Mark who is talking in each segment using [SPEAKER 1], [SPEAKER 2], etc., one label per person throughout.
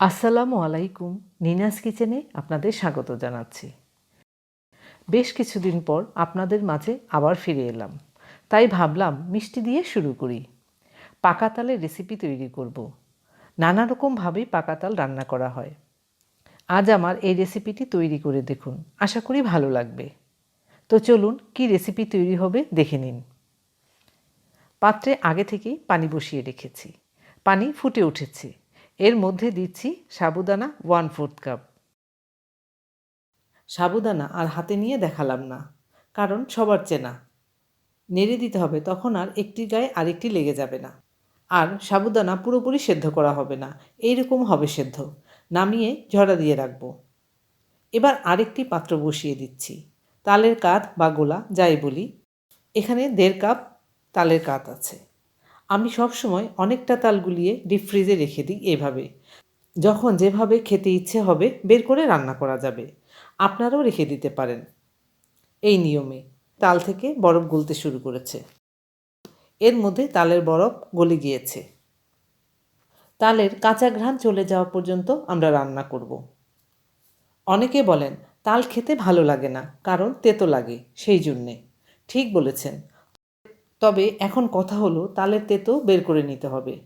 [SPEAKER 1] আসসালামু আলাইকুম, নিনাস কিচেনে আপনাদের স্বাগত জানাচ্ছি। বেশ কিছুদিন পর আপনাদের মাঝে আবার ফিরে এলাম। তাই ভাবলাম মিষ্টি দিয়ে শুরু করি। পাকা তালের রেসিপি তৈরি করব। নানা রকমভাবেই পাকা তাল রান্না করা হয়। আজ আমার এই রেসিপিটি তৈরি করে দেখুন, আশা করি ভালো লাগবে। তো চলুন কি রেসিপি তৈরি হবে দেখে নিন। পাত্রে আগে থেকেই পানি বসিয়ে রেখেছি। পানি ফুটে উঠেছে। এর মধ্যে দিচ্ছি সাবুদানা ওয়ান ফোর্থ কাপ সাবুদানা আর হাতে নিয়ে দেখালাম না, কারণ সবার চেনা। নেড়ে দিতে হবে, তখন আর একটি গায়ে আরেকটি লেগে যাবে না। আর সাবুদানা পুরোপুরি সেদ্ধ করা হবে না, এইরকম হবে সেদ্ধ। নামিয়ে ঝরা দিয়ে রাখব। এবার আরেকটি পাত্র বসিয়ে দিচ্ছি, তালের কাত বা গোলা, যাই বলি। এখানে দেড় কাপ তালের কাত আছে। আমি সবসময় অনেকটা তাল গুলিয়ে ডিপ ফ্রিজে রেখে দিই এভাবে। যখন যেভাবে খেতে ইচ্ছে হবে, বের করে রান্না করা যাবে। আপনারাও রেখে দিতে পারেন। এই নিয়মে তাল থেকে বরফ গলতে শুরু করেছে। এর মধ্যে তালের বরফ গলে গিয়েছে। তালের কাঁচা ঘ্রাণ চলে যাওয়া পর্যন্ত আমরা রান্না করব। অনেকে বলেন, তাল খেতে ভালো লাগে না, কারণ তেতো লাগে, সেই জন্যে। ঠিক বলেছেন। তবে এখন কথা হলো তালের তেতো বের করে নিতে হবে।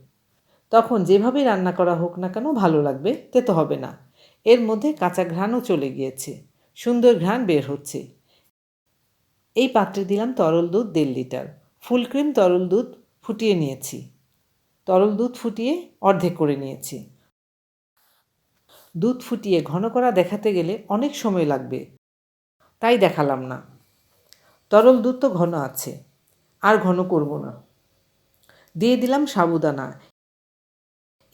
[SPEAKER 1] তখন যেভাবে রান্না করা হোক না কেন ভালো লাগবে, তেতো হবে না। এর মধ্যে কাঁচা ঘ্রাণও চলে গিয়েছে। সুন্দর ঘ্রাণ বের হচ্ছে। এই পাত্রে দিলাম তরল দুধ দেড় লিটার। ফুল ক্রিম তরল দুধ ফুটিয়ে নিয়েছি। তরল দুধ ফুটিয়ে অর্ধেক করে নিয়েছি। দুধ ফুটিয়ে ঘন করা দেখাতে গেলে অনেক সময় লাগবে। তাই দেখালাম না। তরল দুধ তো ঘন আছে। আর ঘন করব না। দিয়ে দিলাম সাবুদানা।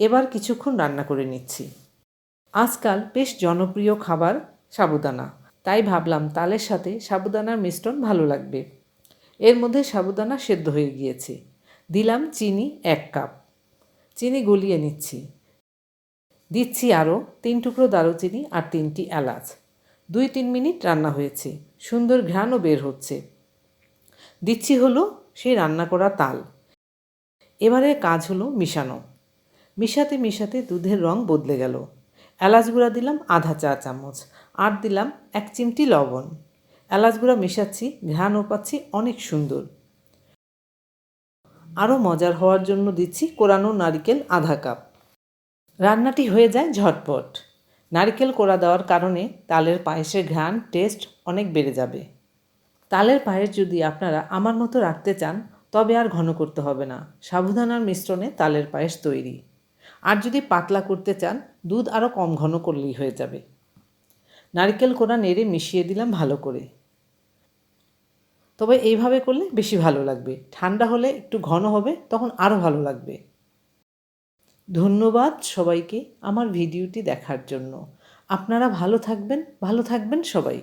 [SPEAKER 1] এবার কিছুক্ষণ রান্না করে নিচ্ছি। আজকাল বেশ জনপ্রিয় খাবার সাবুদানা। তাই ভাবলাম তালের সাথে সাবুদানার মিশ্রণ ভালো লাগবে। এর মধ্যে সাবুদানা সেদ্ধ হয়ে গিয়েছে। দিলাম চিনি এক কাপ। চিনি গলিয়ে নিচ্ছি। দিচ্ছি আরও তিন টুকরো দারুচিনি আর তিনটি এলাচ। দুই তিন মিনিট রান্না হয়েছে। সুন্দর ঘ্রাণও বের হচ্ছে। দিচ্ছি হলো সেই রান্না করা তাল। এবারে কাজ হলো মিশানো। মিশাতে মিশাতে দুধের রং বদলে গেল। এলাচ গুঁড়া দিলাম আধা চা চামচ, আর দিলাম এক চিমটি লবণ। এলাচ গুঁড়া মেশাচ্ছি ঘ্রাণও পাচ্ছি অনেক সুন্দর। আরও মজার হওয়ার জন্য দিচ্ছি কোরানো নারিকেল আধা কাপ। রান্নাটি হয়ে যায় ঝটপট। নারিকেল কোড়া দেওয়ার কারণে তালের পায়েসের ঘ্রাণ, টেস্ট অনেক বেড়ে যাবে। তালের পায়েস যদি আপনারা আমার মতো রাখতে চান, তবে আর ঘন করতে হবে না। সাবুদানার মিশ্রণে তালের পায়েস তৈরি। আর যদি পাতলা করতে চান, দুধ আরও কম ঘন করলেই হয়ে যাবে। নারকেল কোড়া নেড়ে মিশিয়ে দিলাম ভালো করে। তবে এইভাবে করলে বেশি ভালো লাগবে। ঠান্ডা হলে একটু ঘন হবে, তখন আরও ভালো লাগবে। ধন্যবাদ সবাইকে আমার ভিডিওটি দেখার জন্য। আপনারা ভালো থাকবেন ভালো থাকবেন সবাই।